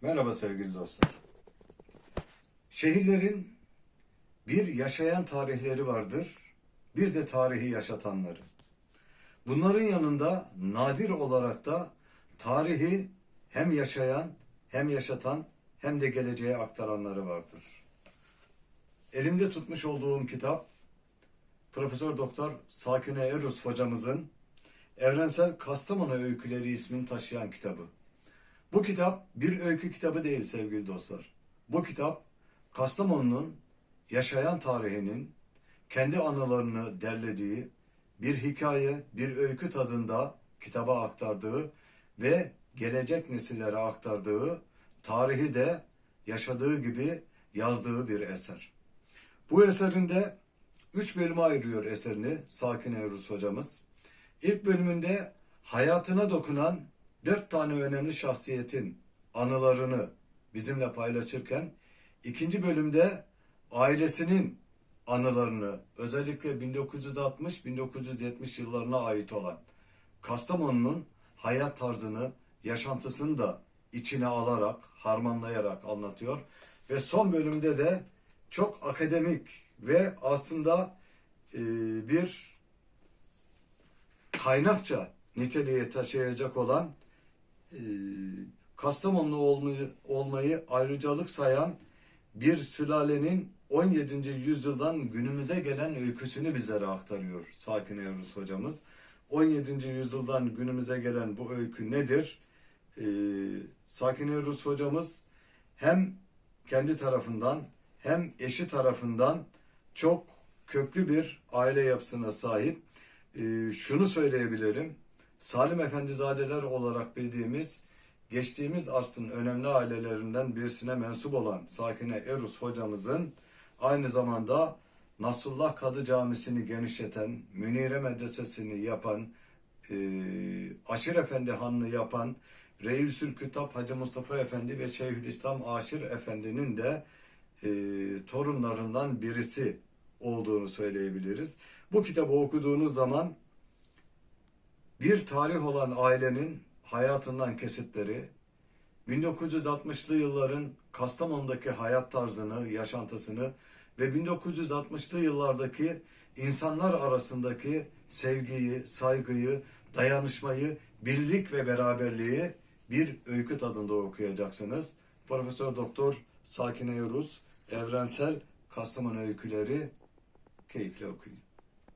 Merhaba sevgili dostlar. Şehirlerin bir yaşayan tarihleri vardır, bir de tarihi yaşatanları. Bunların yanında nadir olarak da tarihi hem yaşayan, hem yaşatan, hem de geleceğe aktaranları vardır. Elimde tutmuş olduğum kitap Profesör Doktor Sakine Erus hocamızın Evrensel Kastamonu Öyküleri ismini taşıyan kitabı. Bu kitap bir öykü kitabı değil sevgili dostlar. Bu kitap Kastamonu'nun yaşayan tarihinin kendi anılarını derlediği bir hikaye, bir öykü tadında kitaba aktardığı ve gelecek nesillere aktardığı, tarihi de yaşadığı gibi yazdığı bir eser. Bu eserinde üç bölüme ayırıyor eserini Sakin Evrus hocamız. İlk bölümünde hayatına dokunan dört tane önemli şahsiyetin anılarını bizimle paylaşırken ikinci bölümde ailesinin anılarını özellikle 1960-1970 yıllarına ait olan Kastamonu'nun hayat tarzını, yaşantısını da içine alarak, harmanlayarak anlatıyor. Ve son bölümde de çok akademik ve aslında e, bir kaynakça niteliğe taşıyacak olan e, Kastamonlu olmayı, olmayı ayrıcalık sayan bir sülalenin 17. yüzyıldan günümüze gelen öyküsünü bizlere aktarıyor Sakin Evrus hocamız. 17. yüzyıldan günümüze gelen bu öykü nedir? Ee, Sakin Evrus hocamız hem kendi tarafından hem eşi tarafından çok köklü bir aile yapısına sahip. Ee, şunu söyleyebilirim. Salim Efendizadeler olarak bildiğimiz geçtiğimiz asrın önemli ailelerinden birisine mensup olan Sakine Erus hocamızın aynı zamanda Nasrullah Kadı Camisi'ni genişleten, Münire Medresesi'ni yapan, e, Aşir Efendi Hanı'nı yapan, Reisül Kütap Hacı Mustafa Efendi ve Şeyhülislam Aşir Efendi'nin de e, torunlarından birisi olduğunu söyleyebiliriz. Bu kitabı okuduğunuz zaman bir tarih olan ailenin hayatından kesitleri, 1960'lı yılların Kastamonu'daki hayat tarzını, yaşantısını ve 1960'lı yıllardaki insanlar arasındaki sevgiyi, saygıyı, dayanışmayı, birlik ve beraberliği bir öykü tadında okuyacaksınız. Profesör Doktor Sakine Yuruz, Evrensel Kastamonu Öyküleri keyifle okuyun.